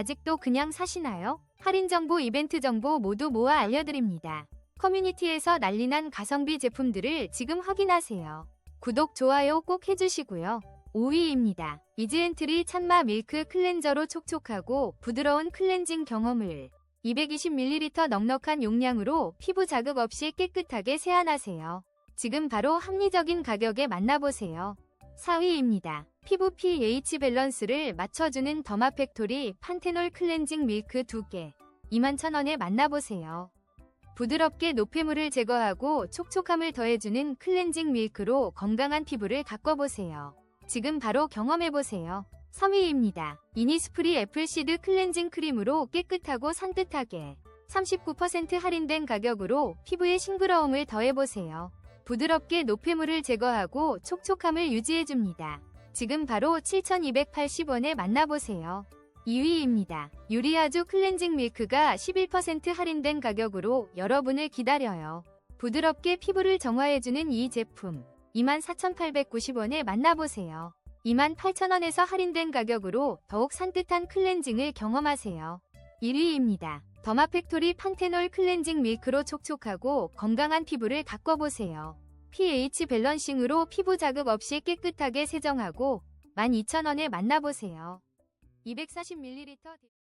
아직도 그냥 사시나요? 할인 정보, 이벤트 정보 모두 모아 알려드립니다. 커뮤니티에서 난리난 가성비 제품들을 지금 확인하세요. 구독, 좋아요 꼭 해주시고요. 5위입니다. 이즈엔트리 찬마 밀크 클렌저로 촉촉하고 부드러운 클렌징 경험을 220ml 넉넉한 용량으로 피부 자극 없이 깨끗하게 세안하세요. 지금 바로 합리적인 가격에 만나보세요. 4위입니다. 피부 pH 밸런스를 맞춰주는 더마팩토리 판테놀 클렌징 밀크 2개 21,000원에 만나보세요. 부드럽게 노폐물을 제거하고 촉촉함을 더해주는 클렌징 밀크로 건강한 피부를 가꿔보세요. 지금 바로 경험해보세요. 3위입니다. 이니스프리 애플시드 클렌징 크림으로 깨끗하고 산뜻하게 39% 할인된 가격으로 피부에 싱그러움을 더해보세요. 부드럽게 노폐물을 제거하고 촉촉함을 유지해줍니다. 지금 바로 7,280원에 만나보세요. 2위입니다. 유리아주 클렌징 밀크가 11% 할인된 가격으로 여러분을 기다려요. 부드럽게 피부를 정화해주는 이 제품 24,890원에 만나보세요. 28,000원에서 할인된 가격으로 더욱 산뜻한 클렌징을 경험하세요. 1위입니다. 더마팩토리 판테놀 클렌징 밀크로 촉촉하고 건강한 피부를 가꿔보세요. pH 밸런싱으로 피부 자극 없이 깨끗하게 세정하고 12,000원에 만나보세요. 240ml